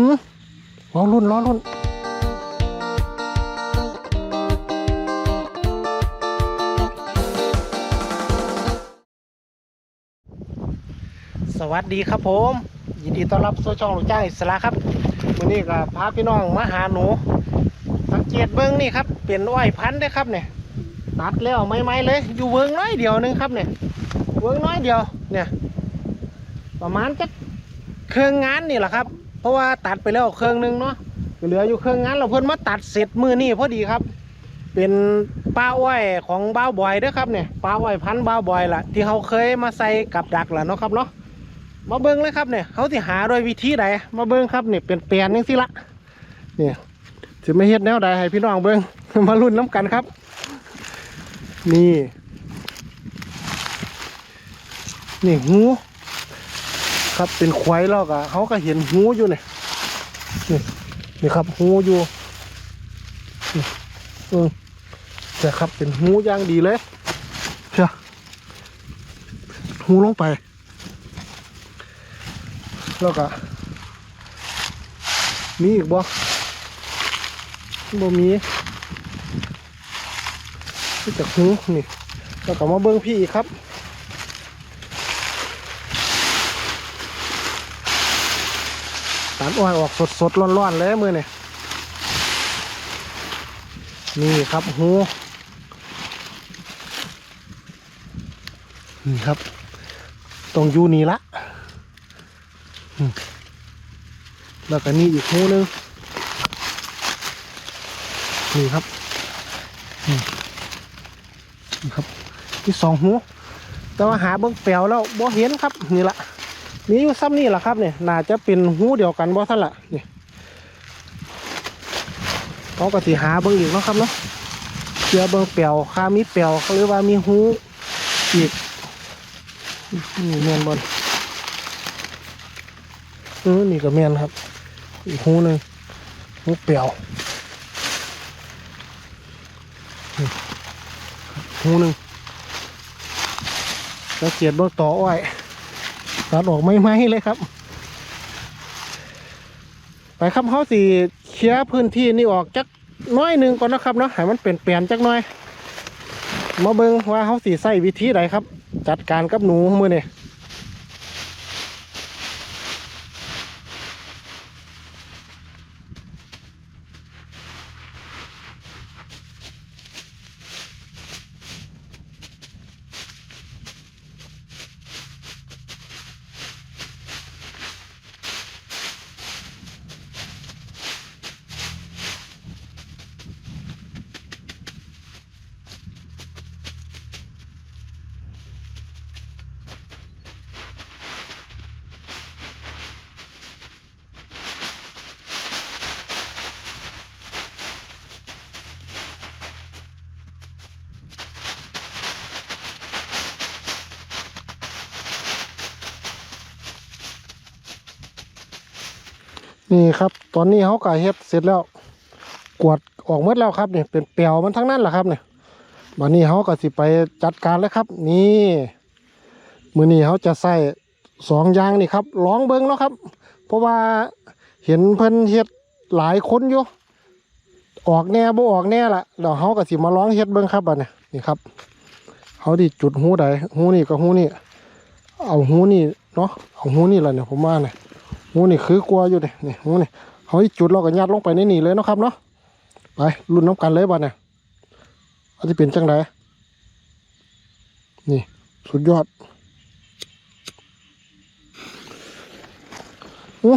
ืมล้อรุ่นล้อรุ่นสวัสดีครับผม ยินดีต้อนรับสู่ช่องลูกจ้างอิสระครับวันนี้ก็พาพี่น้องมาหาหนู เกตเบิ้งนี่ครับเป็นอ้อยพันธุ์เด้ครับเนี่ยตัดแล้วไม่ไม่เลย อยู่เวิงน้อยเดียวนึงครับเนี่ยเวิงน้อยเดียวเนี่ยประมาณจักเครื่องงานนี่แหละครับ เพราะว่าตัดไปแล้วเครื่องหนึงเนาะเหลืออยู่เครื่องงานเราเพิ่นมาตัดเสร็จมือนี่พอดีครับ เป็นป้าอ้อยของบ้าบอยด้อครับเนี่ยป้าอ้อยพันธุ์บ้าบอยล่ะ ที่เขาเคยมาใส่กับดักล่ะเนาะครับเนาะมาเบิ้งเลยครับเนี่ยเขาสิหาโดยวิธีใดมาเบิ้งครับเนี่ยเป็นแปลนยังสิละเนี่ย จะไม่เฮ็ดแนวใดให้พี่น้องเบิ้งมาลุ้นน้ำกันครับ นี่ นี่หูครับเป็นควายแล้วก็เขาก็เห็นหูอยู่เนี่ยนี่นี่ครับหูอยู่นี่อืแต่ครับเป็นหูย่างดีเลยเชียหูลงไปแล้วก็มีอีกบ่ บ่มีที่จากหูนี่แล้วก็มาเบิ้งพี่อีกครับตัดอ้อยออกสดสดๆร้อนเลยมือนี่นี่ครับหูนี่ครับ ตรงยูนี่ละแล้วก็นี่อีกหูนึง นี่ครับนี่ครับที่สองหูแต่ว่าหาเบิ้งแปลวแล้วบ่เห็นครับนี่ละมีอยู่ซ้ำนี่แหละครับเนี่ยน่าจะเป็นหูเดียวกันบ่ท่านละนี่เขาก็สิหาเบิ้งอีกเนาะครับเนาะเชื่อเบิ้งแปลวค่ามีแปลวหรือว่ามีหูอีกนี่เมียนบนเออนี่ก็แม่นครับ อีกหูหนึ่งหูเปลียว หูหนึ่งแล้วเกียดเบิกต่ออ้อยตัดออกไม่ไหมเลยครับ ไปครับเขาสีเคลียพื้นที่นี่ออกจักน้อยหนึ่งก่อนนะครับเนาะให้มันเปลี่ยนเปลี่ยนจักน้อย มาเบิ่งว่าเขาสีใส่วิธีใดครับ จัดการกับหนูมือเนี่ย นี่ครับ ตอนนี้เขาก็เฮ็ดเสร็จแล้ว กวดออกหมดแล้วครับเนี่ยเป็นเปลวมันทั้งนั้นแหละครับเนี่ยวันนี้เขาก็สิไปจัดการแล้วครับ นี่มือนี้เขาจะใส่สองยางนี่ครับลองเบิ้งเนาะครับ เพราะว่าเห็นเพิ่นเฮ็ดหลายคนอยู่ออกแน่บ่ออกแน่ละเดี๋ยวเขาก็สิมาลองเฮ็ดเบิ้งครับบัดเนี่ยนี่ครับเขาดิจุดหูใดหูนี่กับหูนี่เอาหูนี่เนาะเอาหูนี่แหละเนี่ยผมว่าเนี่ย หูนี่คือกลัวอยู่เนี่ยนี่หูนี่เขาอีจุดเราก็ยัดลงไปในนี่เลยนะครับเนาะไปรุ่นน้ำกันเลยบ้านเนี่ยอาจจะเป็นจังไดนี่สุดยอดอู้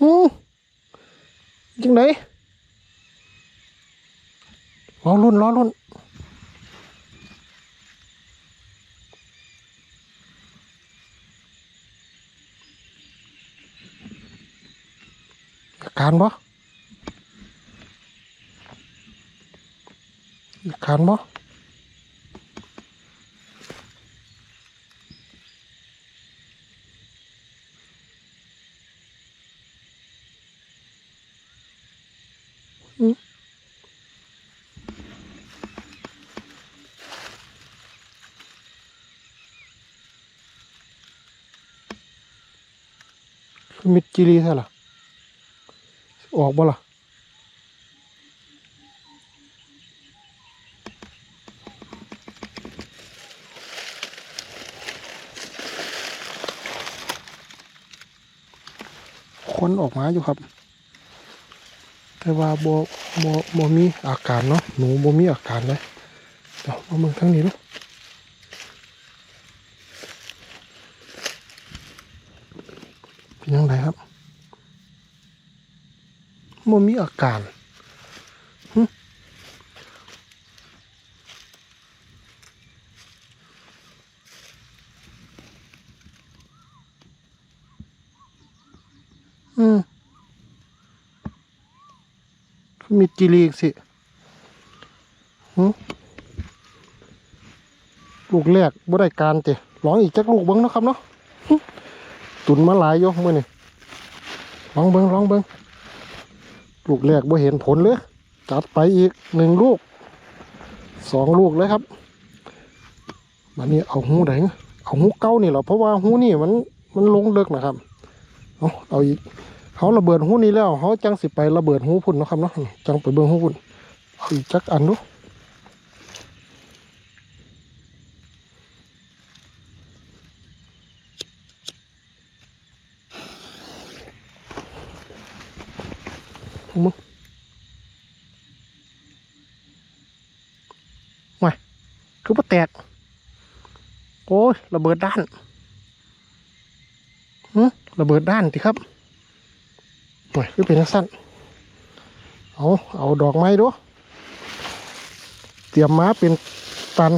หูจังไดรอรุ่นรอรุ่น การบ่การบ่มิดจิลีใช่หรอ ออกบ่ล่ะคนออกมาอยู่ครับ แต่ว่าบ่บ่บ่มีอาการเนาะหนูบ่มีอาการเลยเดี๋ยวมาเมืองทั้งนี้ดูเป็นยังไงครับ บ่มีอาการอืมมีจิลีอีกสิหึลูกแรกบ่ได้การเตะร้องอีกจักลูกเบิ้งนะครับเนาะตุนมาหลายอยมื่อนี่ลองเบิ้งลองเบิ้ง ลูกแรกบ่เห็นผลเลยจัดไปอีกหนึ่งลูกสองลูกเลยครับบันนี้เอาหูไหนเอาหูเก้านี่เหรอเพราะว่าหูนี่มันมันลงเลิกนะครับเอาเอาอีกเขาระเบิดหูนี้แล้วเขาจังสิไประเบิดหูพุ่นนะครับเนาะจังไปเบิ่งหูพุ่นเอาอีกจักอันดู คือว่าแตก โอ้ยระเบิดด้านหึระเบิดด้านสิครับหน่อยคือเป็นสั้นเอาเอาดอกไม้ดูเตรียมม้าเป็นตัน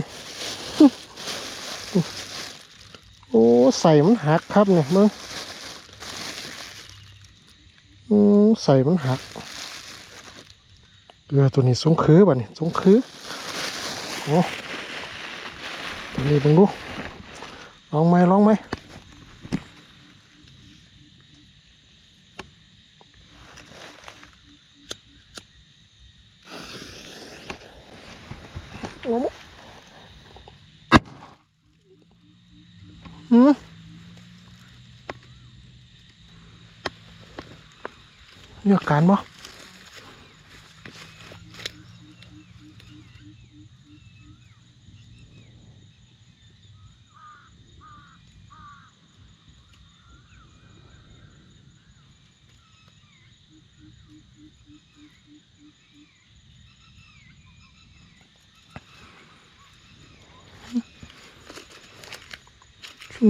โอ้ใส่มันหักครับเนี่ยมึงใส่มันหักเออตัวนี้สงคือบ่นี่สงคือโอ้ นี้เป็นดูลองไหมลองไหมหืมมีอาการบ่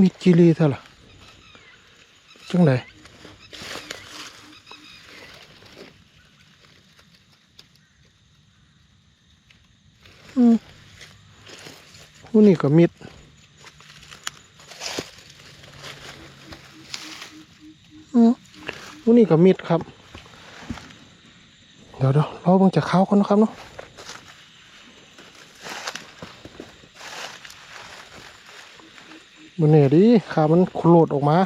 มีจิรีเท่าล่ะจังไดอืมผู้นี่ก็มิดอืมผู้นี่ก็มิดครับ เดี๋ยวเดี๋ยวเราเบิ่งจะเข้ากันนะครับเนาะ มันเนี่ยดิขามันโคลดออกมา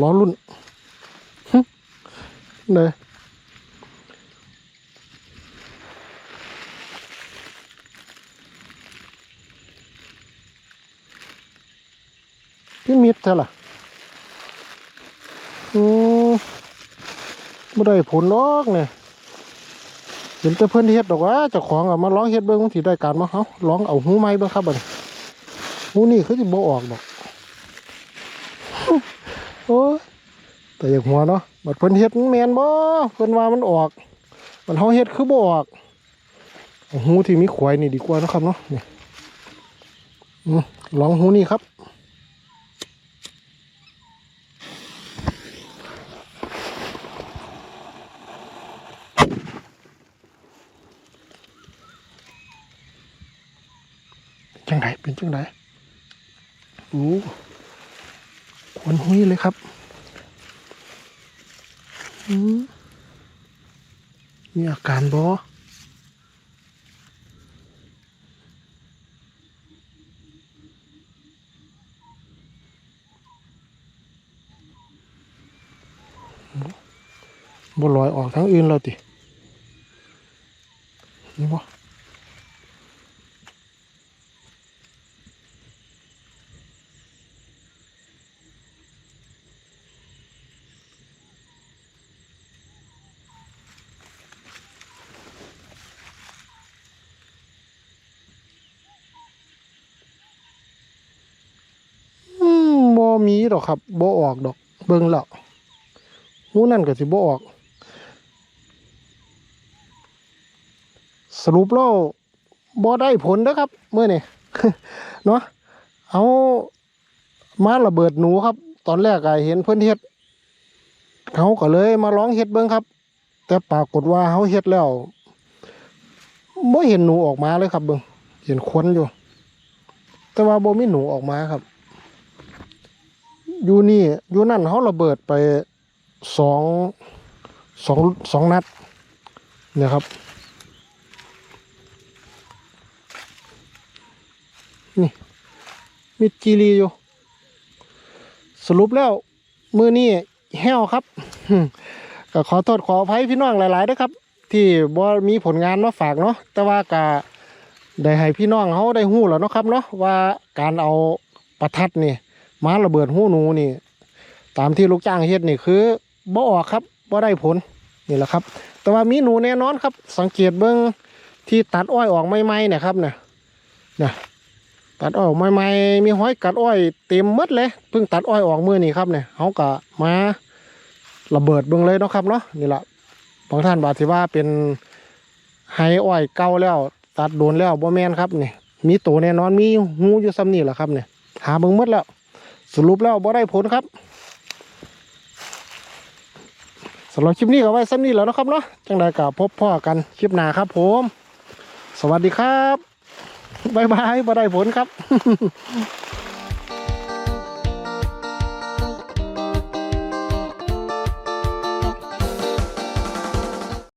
ล้อรุ่นหึเลยพี่มิดเท่าล่ะอืมไม่ได้ผลนอกเนี่ยเห็นแต่เพื่อนเฮ็ดดอกว่าเจ้าของเอามาร้องเฮ็ดเบิ้งมันสิได้การมาเขาร้องเอาหูไม้เบิ้งครับบัดนี้ หูนี่เขาจะบ่ออกดอกโอ้แต่อย่างหัวเนาะบัดเพิ่นเฮ็ดแมนบ่เพิ่นว่ามันออก มันเฮาเฮ็ดคือบ่ออกหูที่มีขวายนี่ดีกว่านะครับเนาะนี่ลองหูนี่ครับจังไดเป็นจังได โอ้ควนหุ้ยเลยครับอืมมีอาการบอบ่ลอยออกทั้งอื่นแล้วตินี่บ่ มีดอกครับบ่ออกดอก เบิ่งแล้วหูนั่นก็สิบ่ออก สรุปแล้วบ่ได้ผลนะครับเมื่อนี่เนาะเอามาระเบิดหนูครับ ตอนแรกก็เห็นเพิ่อนเฮ็ดเขาก็เลยมาลองเฮ็ดเบิ่งครับ แต่ปรากฏว่าเขาเฮ็ดแล้วบ่เห็นหนูออกมาเลยครับเบิ่งเห็นควันอยู่ แต่ว่าโบมีหนูออกมาครับ อยู่นี่อยู่นั่นเขาระเบิดไปสองสองสองนัดเนี่ยครับ นี่มีจีรีอยู่ สรุปแล้ว มือนี้แห้วครับก็ขอโทษขออภัยพี่น้องหลายๆด้วยครับ ที่บ่มีผลงานมาฝากเนาะแต่ว่าก็ได้ให้พี่น้องเขาได้หู้แล้วเนาะครับเนาะว่าการเอาประทัดนี่ มาระเบิดหูหนูนี่ ตามที่ลูกจ้างเฮ็ดนี่คือบ่ออกครับบ่ได้ผลนี่แหละครับ แต่ว่ามีหนูแน่นอนครับ สังเกตเบิ่งที่ตัดอ้อยออกใหม่ๆนี่ยครับเนี่ยนี่ยตัดอ้อยออกใหม่ๆมีห้อยกัดอ้อยเต็มหมดเลยเพิ่งตัดอ้อยออกเมื่อนี่ครับเนี่ยเขาก็มาระเบิดเบิ่งเลยเนาะครับเนาะนี่แหละบางท่านบาดสิว่าเป็นไฮอ้อยเก่าแล้ว ตัดโดนแล้วบ่แมนครับเนี่ยมีตัวแน่นอนมีหูอยู่ซ้ำนี่แหละครับเนี่ยหาเบิ่งหมดแล้ว สรุปแล้วบ่ได้ผลครับสำหรับคลิปนี้ก็ไว้สั้นนี้แล้วนะครับเนาะจังใดก็พบพ่อกันคลิปหน้าครับผม สวัสดีครับบายบายบ่ได้ผลครับ